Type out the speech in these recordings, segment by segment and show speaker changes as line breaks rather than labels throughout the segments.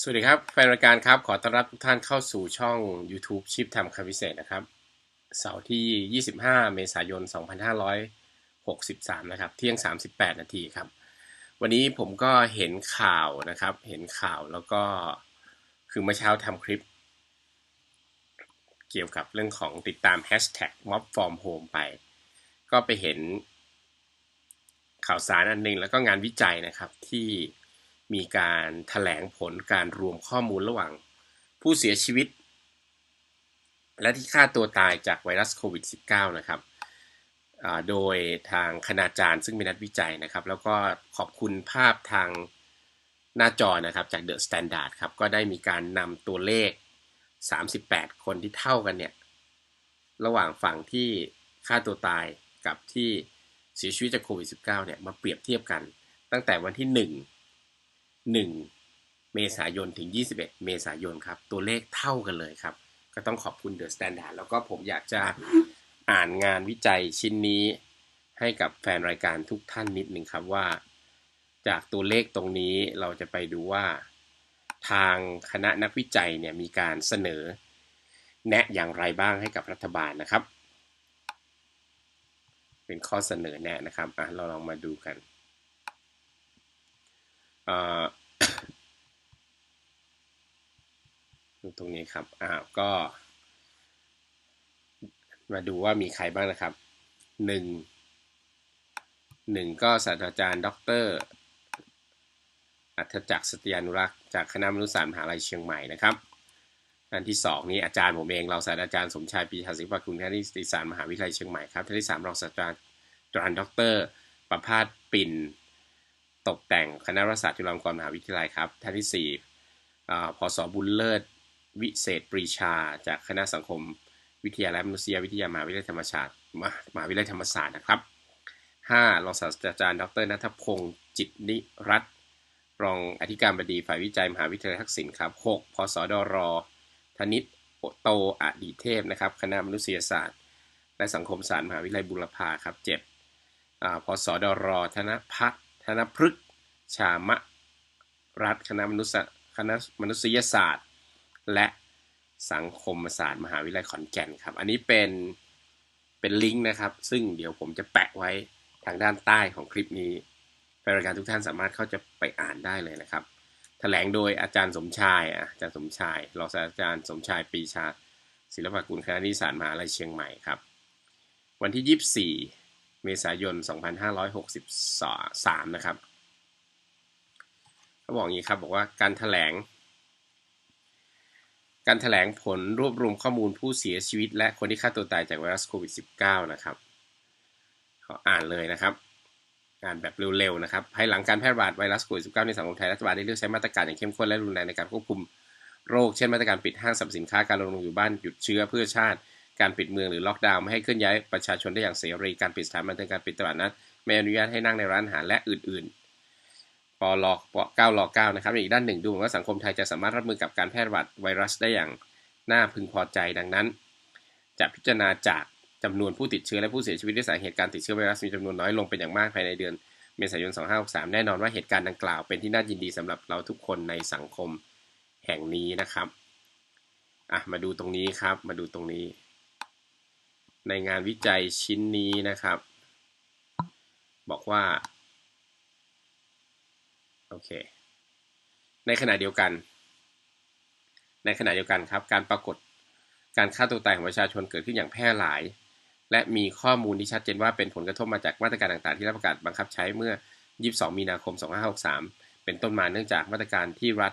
สวัสดีครับ แฟนรายการครับ ขอต้อนรับทุกท่านเข้าสู่ช่อง YouTube ชิปทำคำพิเศษนะครับ เสาร์ที่ 25 เมษายน 2563 นะครับ เที่ยง 38 นาทีครับ วันนี้ผมก็เห็นข่าวนะครับ เห็นข่าวแล้วก็คือเมื่อเช้าทำคลิป เกี่ยวกับเรื่องของติดตาม Hashtag Mob From Home ไป ก็ไปเห็นข่าวสารอันหนึง แล้วก็งานวิจัยนะครับที่ มีการถแถลงผลการรวมข้อมูลระหว่าง ผู้เสียชีวิต และที่ฆ่าตัวตายจากไวรัสโควิด -19 นะครับโดยทางคณาจารย์ซึ่งเป็นนักวิจัยนะครับ แล้วก็ขอบคุณภาพทางหน้าจอนะครับจากเดอะสแตนดาร์ดครับ ก็ได้มีการนำตัวเลข 38 คนที่เท่ากันเนี่ย ระหว่างฝั่งที่ฆ่าตัวตายกับที่เสียชีวิตจากโควิด -19 เนี่ย มาเปรียบเทียบกัน ตั้งแต่วันที่ 1 1 เมษายนถึง 21 เมษายนครับ ตัวเลขเท่ากันเลยครับ ก็ต้องขอบคุณเดอะสแตนดาร์ดแล้วก็ผมอยากจะอ่านงานวิจัยชิ้นนี้ ให้กับแฟนรายการทุกท่านนิดหนึ่งครับว่า จากตัวเลขตรงนี้เราจะไปดูว่า ทางคณะนักวิจัยเนี่ยมีการเสนอ แนะอย่างไรบ้างให้กับรัฐบาลนะครับ เป็นข้อเสนอแนะนะครับอะเราลองมาดูกัน ตรงนี้ครับอ้าวก็ มาดูว่ามีใครบ้างนะครับหนึ่งหนึ่งก็ศาสตราจารย์ด็อกเตอร์อัธจักรสตยานุรักษ์จากคณะมนุษยศาสตร์มหาลัยเชียงใหม่นะครับท่านที่สองนี้อาจารย์ผมเองเราศาสตราจารย์สมชายปีชาศิลปคุณคณะนิติศาสตร์มหาวิทยาลัยเชียงใหม่ครับท่านที่สามรองศาสตราจารย์ด็อกเตอร์ประภาสปิ่น ตกแต่งคณะรัฐศาสตร์จุฬาลงกรณ์มหาวิทยาลัยครับ ท่านที่4พศบุญเลิศ วิเศษปรีชา จากคณะสังคมวิทยาและมนุษยวิทยามหาวิทยาลัยธรรมศาสตร์มหาวิทยาลัยธรรมศาสตร์นะครับ 5. รองศาสตราจารย์ ดรนัทพงศ์จิตนิรัตรองอธิการบดีฝ่ายวิจัยมหาวิทยาลัยทักษิณครับ 6. พศดร ธนิตโตอดีเทพนะครับ คณะมนุษยศาสตร์ และสังคมศาสตร์มหาวิทยาลัยบุรพาครับ 7. พศดร ธนพัฒ ธนพฤกษชามะรัฐคณะมนุษยคณะมนุษยศาสตร์ และสังคมศาสตร์มหาวิทยาลัยขอนแก่นครับ อันนี้เป็นเป็นลิงก์นะครับ ซึ่งเดี๋ยวผมจะแปะไว้ทางด้านใต้ของคลิปนี้แฟนรายการทุกท่านสามารถเข้าจะไปอ่านได้เลยนะครับถแถลงโดยอาจารย์สมชายอาจารย์สมชายรองศาสตราจารย์สมชายปีชา ศิลปกุลคณะนิสสารมหาวิทยาลัยเชียงใหม่ครับ วันที่ 24 เมษายน 2563 นะครับเขาบอกอย่างนี้ครับ บอกว่าการถแถลง การถแถลงผลรวบรวมข้อมูลผู้เสียชีวิต และคนที่ฆ่าตัวตายจากไวรัสโควิด -19 นะครับเขาอ่านเลยนะครับอ่านแบบเร็วๆนะครับภายหลังการแพร่ระบาดไวรัสโควิด -19 ในสังคมไทยรัฐบาลได้เลือกใช้มาตรการอย่างเข้มข้นและรุนแรงในการควบคุมโรค เช่นมาตรการปิดห้างสรรพสินค้าการลงอยู่บ้านหยุดเชื้อเพื่อชาติ การปิดเมืองหรือล็อกดาวน์ไม่ให้เคลื่อนย้ายประชาชนได้อย่างเสรีการปิดสถานบันเทิงการปิดตลาดนัดไม่อนุญาตให้นั่งในร้านอาหารและอื่นๆปลป9ล9นะครับอีกด้านหนึ่งดูเหมือนว่าสังคมไทยจะสามารถรับมือกับการแพร่ระบาดไวรัสได้อย่างน่าพึงพอใจดังนั้น จะพิจารณาจากจำนวนผู้ติดเชื้อและผู้เสียชีวิตด้วยสาเหตุการติดเชื้อไวรัสมีจำนวนน้อยลงเป็นอย่างมากภายในเดือนเมษายน 2563 แน่นอนว่าเหตุการณ์ดังกล่าวเป็นที่น่ายินดีสำหรับเราทุกคนในสังคมแห่งนี้นะครับ อะ มาดูตรงนี้ครับ มาดูตรงนี้ ในงานวิจัยชิ้นนี้นะครับ บอกว่าโอเคในขณะเดียวกัน ในขณะเดียวกันครับ การปรากฏการฆ่าตัวตายของประชาชนเกิดขึ้นอย่างแพร่หลาย และมีข้อมูลที่ชัดเจนว่าเป็นผลกระทบมาจากมาตรการต่างๆ ที่รัฐประกาศบังคับใช้เมื่อ 22 มีนาคม 2563 เป็นต้นมาเนื่องจากมาตรการที่รัฐ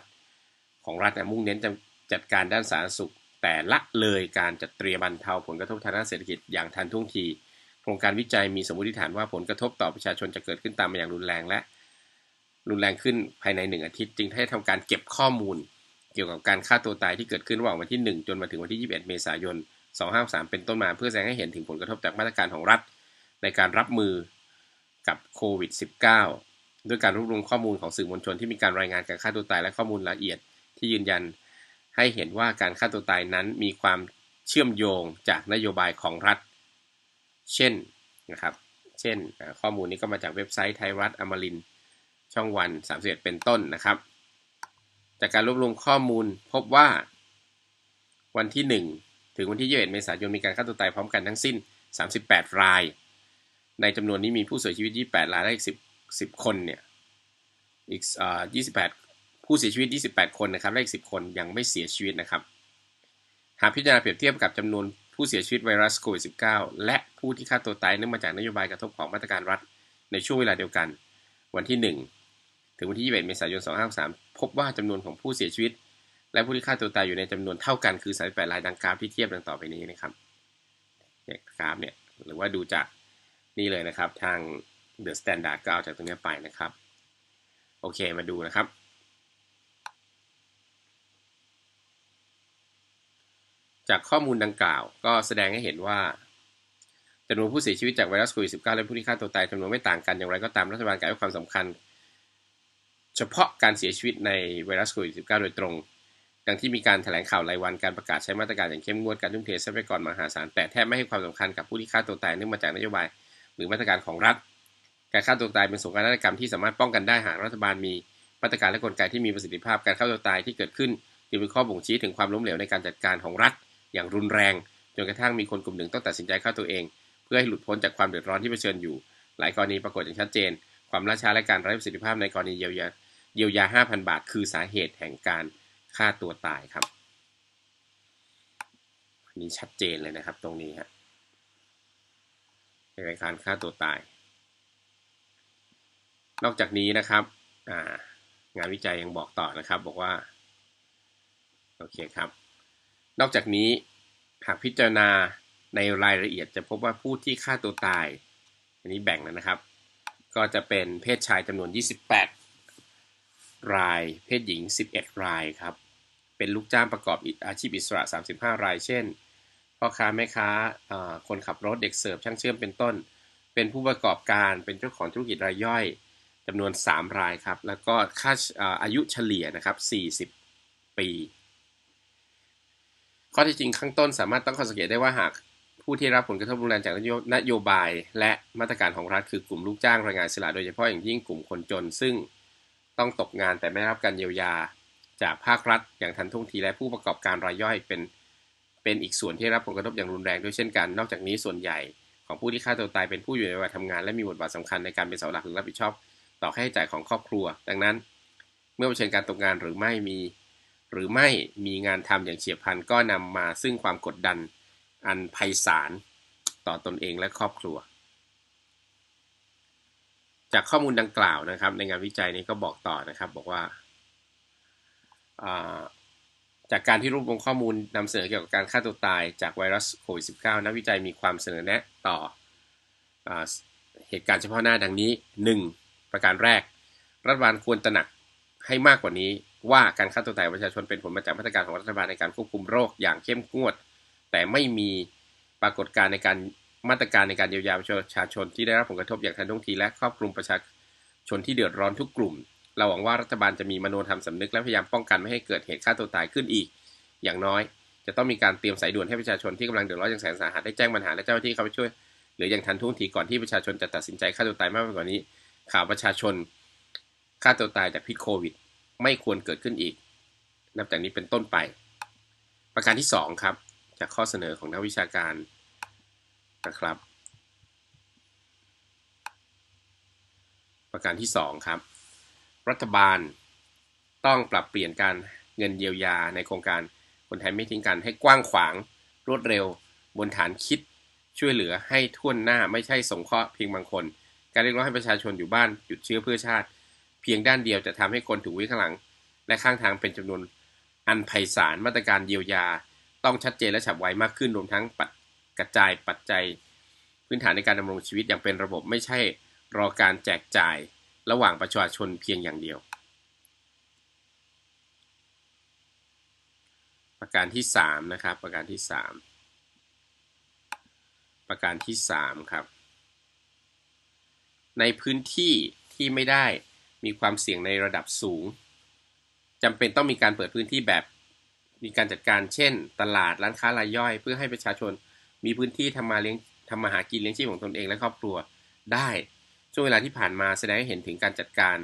ของรัฐมุ่งเน้นจัดการด้านสาธารณสุข แต่ละเลยการจัดเตรียมบรรเทาผลกระทบทางด้านเศรษฐกิจอย่างทันท่วงที โครงการวิจัยมีสมมติฐานว่าผลกระทบต่อประชาชนจะเกิดขึ้นตามมาอย่างรุนแรงและ รุนแรงขึ้นภายในหนึ่งอาทิตย์จึงให้ทำการเก็บข้อมูล เกี่ยวกับการฆ่าตัวตายที่เกิดขึ้นระหว่างวันที่ 1 จนมาถึงวันที่ 21 เมษายน 253 เป็นต้นมาเพื่อแสดงให้เห็นถึงผลกระทบจากมาตรการของรัฐ ในการรับมือกับโควิด -19 ด้วยการรวบรวมข้อมูลของสื่อมวลชนที่มีการรายงานการฆ่าตัวตายและข้อมูลละเอียดที่ยืนยัน ให้เห็นว่าการฆ่าตัวตายนั้นมีความเชื่อมโยงจากนโยบายของรัฐ เช่นนะครับ เช่นข้อมูลนี้ก็มาจากเว็บไซต์ไทยรัฐอมรินช่องวัน31เป็นต้นนะครับ จากการรวบรวมข้อมูลพบว่า วันที่ 1 ถึงวันที่21เมษายนมีการฆ่าตัวตายพร้อมกันทั้งสิ้น 38 ราย ในจำนวนนี้มีผู้เสียชีวิต 28 รายและอีก 10 10 คนเนี่ยอีกอ่า28 ผู้เสียชีวิต 28 คนนะครับและอีก 10 คนยังไม่เสียชีวิตนะครับ หากพิจารณาเปรียบเทียบกับจำนวนผู้เสียชีวิตไวรัสโควิด -19 และผู้ที่ฆ่าตัวตายเนื่องมาจากนโยบายกระทบของมาตรการรัฐ ในช่วงเวลาเดียวกัน วันที่ 1 ถึงวันที่ 21 เมษายน 2563 พบว่าจำนวนของผู้เสียชีวิต และผู้ที่ฆ่าตัวตายอยู่ในจำนวนเท่ากันคือ 38 รายดังกราฟที่เทียบดังต่อไปนี้นะครับเนี่ยกราฟเนี่ยหรือว่าดูจากนี่เลยนะครับทาง The Standard ก็เอาจากตรงนี้ไปนะครับ โอเคมาดูนะครับ จากข้อมูลดังกล่าว ก็แสดงให้เห็นว่าจำนวนผู้เสียชีวิตจากไวรัสโควิด -19 และผู้ที่ฆ่าตัวตายจำนวนไม่ต่างกันอย่างไรก็ตามรัฐบาลกล่าวให้ความสำคัญ เฉพาะการเสียชีวิตในไวรัสโควิด -19 โดยตรง ดังที่มีการแถลงข่าวรายวันการประกาศใช้มาตรการอย่างเข้มงวดการทุ่มเททรัพยากรมหาศาลแต่แทบไม่ให้ความสำคัญกับผู้ที่ฆ่าตัวตายเนื่องมาจากนโยบาย หรือมาตรการของรัฐ การฆ่าตัวตายเป็นสงครามนาฏกรรมที่สามารถป้องกันได้หากรัฐบาลมีมาตรการและกลไกที่มีประสิทธิภาพการฆ่าตัวตายที่เกิดขึ้นจึงเป็นข้อบ่งชี้ถึงความล้มเหลวในการจัดการของรัฐ อย่างรุนแรง จนกระทั่งมีคนกลุ่มหนึ่งต้องตัดสินใจฆ่าตัวเอง เพื่อให้หลุดพ้นจากความเดือดร้อนที่เผชิญอยู่ หลายกรณีปรากฏอย่างชัดเจน ความล่าช้าและการไร้ประสิทธิภาพในกรณีเยียวยาเยียวยา 5,000 บาท คือสาเหตุแห่งการฆ่าตัวตายครับนนี้ชัดเจนเลยนะครับ ตรงนี้ฮะในการฆ่าตัวตาย นอกจากนี้นะครับงานวิจัยยังบอกต่อนะครับ บอกว่า โอเคครับ นอกจากนี้หากพิจารณาในรายละเอียดจะพบว่าผู้ที่ฆ่าตัวตาย อันนี้แบ่งแล้วนะครับ ก็จะเป็นเพศชายจำนวน 28 ราย เพศหญิง 11 รายครับ เป็นลูกจ้างประกอบอาชีพอิสระ 35 ราย เช่น พ่อค้าแม่ค้าคนขับรถเด็กเสิร์ฟช่างเชื่อมเป็นต้น เป็นผู้ประกอบการเป็นเจ้าของธุรกิจรายย่อยจำนวน 3 รายครับ แล้วก็ค่าอายุเฉลี่ยนะครับ 40 ปี ข้อที่จริงข้างต้นสามารถตั้งข้อสังเกตได้ว่าหากผู้ที่รับผลกระทบรุนแรงจากนโยบาย และมาตรการของรัฐคือกลุ่มลูกจ้างแรงงานสระโดยเฉพาะอย่างยิ่งกลุ่มคนจน ซึ่งต้องตกงานแต่ไม่รับการเยียวยาจากภาครัฐ อย่างทันท่วงทีและผู้ประกอบการรายย่อยเป็นเป็นอีกส่วนที่รับผลกระทบอย่างรุนแรงด้วยเช่นกัน นอกจากนี้ส่วนใหญ่ของผู้ที่ฆ่าตัวตายเป็นผู้อยู่ในวัยทำงาน และมีบทบาทสำคัญในการเป็นเสาหลักหรือรับผิดชอบ ต่อค่าใช้จ่ายของครอบครัว ดังนั้น เมื่อเผชิญการตกงานหรือไม่มี หรือไม่มีงานทำอย่างเฉียบพลันก็นำมาซึ่งความกดดันอันไพศาลต่อตอนเองและครอบครัว จากข้อมูลดังกล่าวนะครับ ในงานวิจัยนี้ก็บอกต่อนะครับ บอกว่าจากการที่รวบรวมข้อมูลนำเสนอเกี่ยวกับการฆ่าตัวตายจากไวรัสโควิด -19 นักวิจัยมีความเสนอแนะต่ออเหตุการณ์เฉพาะหน้าดังนี้ 1. ประการแรก รัฐบาลควรตระหนักให้มากกว่านี้ ว่าการฆ่าตัวตายประชาชนเป็นผลมาจากมาตรการของรัฐบาลในการควบคุมโรคอย่างเข้มงวด แต่ไม่มีปรากฏการในการมาตรการในการเยียวยาประชาชนที่ได้รับผลกระทบอย่างทันท่วงทีและครอบคลุมประชาชนที่เดือดร้อนทุกกลุ่ม เราหวังว่ารัฐบาลจะมีมโนธรรมสำนึกและพยายามป้องกันไม่ให้เกิดเหตุฆ่าตัวตายขึ้นอีก อย่างน้อย จะต้องมีการเตรียมสายด่วนให้ประชาชนที่กำลังเดือดร้อนอย่างแสนสาหัสได้แจ้งปัญหาและเจ้าหน้าที่เข้าไปช่วยหรืออย่างทันท่วงทีก่อนที่ประชาชนจะตัดสินใจฆ่าตัวตายมากไปกว่านี้ ข่าวประชาชนฆ่าตัวตายจากพิษโควิด ไม่ควรเกิดขึ้นอีก นับจากนี้เป็นต้นไป ประการที่ 2 ครับ จากข้อเสนอของนักวิชาการนะครับ ประการที่ 2 ครับ รัฐบาลต้องปรับเปลี่ยนการเงินเยียวยาในโครงการคนไทยไม่ทิ้งกันให้กว้างขวางรวดเร็ว บนฐานคิดช่วยเหลือให้ท่วนหน้าไม่ใช่สงเคราะห์เพียงบางคน การเรียกร้องให้ประชาชนอยู่บ้านหยุดเชื้อเพื่อชาติ เพียงด้านเดียวจะทำให้คนถูกวิ่งข้างหลัง และข้างทางเป็นจำนวนอันไพศาลมาตรการเยียวยา ต้องชัดเจนและฉับไวมากขึ้นรวมทั้งปัดกระจายปัจจัย พื้นฐานในการดำรงชีวิตอย่างเป็นระบบไม่ใช่รอการแจกจ่ายระหว่างประชาชนเพียงอย่างเดียว ประการที่ 3 นะครับ ประการที่ 3 ประการที่ 3 ครับ ในพื้นที่ที่ไม่ได้ มีความเสี่ยงในระดับสูงจำเป็นต้องมีการเปิดพื้นที่แบบ มีการจัดการเช่น ตลาดร้านค้ารายย่อย เพื่อให้ประชาชนมีพื้นที่ทำมาเลี้ยงทำมาหากินเลี้ยงชีพของตนเองและครอบครัวได้ ช่วงเวลาที่ผ่านมาแสดงให้เห็นถึงการจัดการ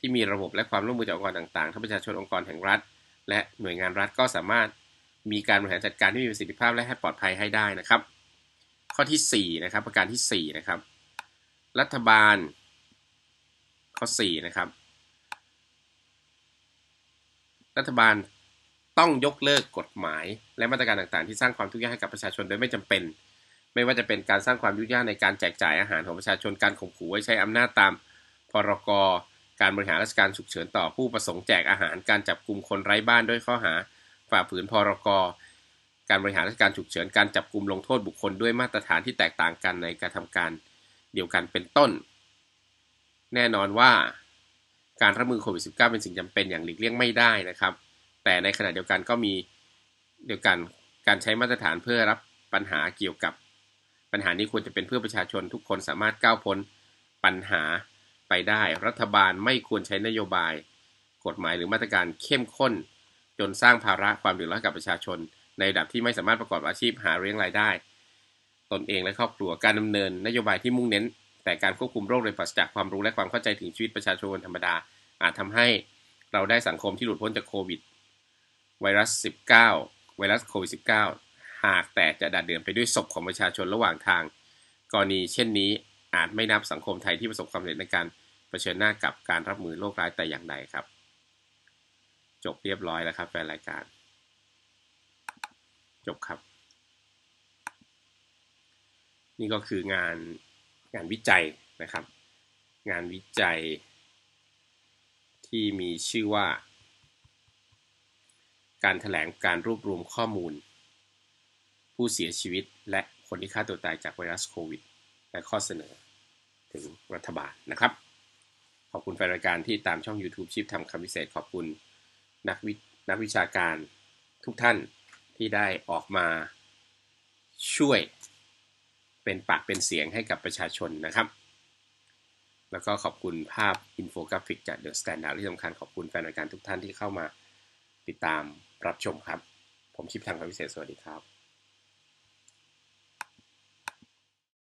ที่มีระบบและความร่วมมือจากองค์กรต่างๆ ทั้งประชาชนองค์กรแห่งรัฐ และหน่วยงานรัฐก็สามารถมีการบริหารจัดการที่มีประสิทธิภาพและให้ปลอดภัยให้ได้นะครับ ข้อที่4นะครับประการที่4นะครับรัฐบาล ข้อ 4 นะครับ รัฐบาลต้องยกเลิกกฎหมาย และมาตรการต่างๆ ที่สร้างความทุกข์ยากให้กับประชาชนโดยไม่จำเป็น ไม่ว่าจะเป็นการสร้างความยุ่งยากในการแจกจ่ายอาหารของประชาชนการข่มขู่ไว้ใช้อำนาจตามพรกการบริหารราชการฉุกเฉินต่อผู้ประสงค์แจกอาหารการจับกลุ่มคนไร้บ้านด้วยข้อหา ฝ่าฝืนพรกการบริหารราชการฉุกเฉินการจับกลุ่มลงโทษบุคคลด้วยมาตรฐานที่แตกต่างกันในการทำการเดียวกันเป็นต้น แน่นอนว่าการรับมือโควิด -19 เป็นสิ่งจำเป็นอย่างหลีกเลี่ยงไม่ได้นะครับ แต่ในขณะเดียวกันก็มีเดียวกันการใช้มาตรฐานเพื่อรับปัญหาเกี่ยวกับ ปัญหานี้ควรจะเป็นเพื่อประชาชนทุกคนสามารถก้าวพ้นปัญหาไปได้ รัฐบาลไม่ควรใช้นโยบาย กฎหมายหรือมาตรการเข้มข้น จนสร้างภาระความเดือดร้อนกับประชาชน ในระดับที่ไม่สามารถประกอบอาชีพหาเลี้ยงรายได้ ตนเองและครอบครัวการดำเนินนโยบายที่มุ่งเน้น แต่การควบคุมโรคโดยปราศจากความรู้และความเข้าใจถึงชีวิตประชาชนธรรมดา อาจทำให้เราได้สังคมที่หลุดพ้นจากโควิดไวรัส 19 ไวรัสโควิด -19 หากแต่จะดัดเดือนไปด้วยศพของประชาชนระหว่างทาง กรณีเช่นนี้อาจไม่นับสังคมไทยที่ประสบความสำเร็จในการเผชิญหน้ากับการรับมือโรคร้ายแต่อย่างใดครับ จบเรียบร้อยแล้วครับแฟนรายการ จบครับ นี่ก็คืองาน งานวิจัยนะครับ งานวิจัย ที่มีชื่อว่า การถแถลงการรวบรวมข้อมูล ผู้เสียชีวิตและคนที่ฆ่าตัวตายจากไวรัสโควิด และข้อเสนอถึงรัฐบาลนะครับ ขอบคุณแฟนรายการที่ตามช่อง YouTube ชิปทำคำพิเศษขอบคุณนักวินักวิชาการทุกท่านที่ได้ออกมาช่วย เป็นปากเป็นเสียงให้กับประชาชนนะครับ แล้วก็ขอบคุณภาพอินโฟกราฟิกจากเดอะสแตนดาร์ดที่สำคัญขอบคุณแฟนรายการทุกท่านที่เข้ามาติดตามรับชมครับ ผมชิปทางคำพิเศษสวัสดีครับ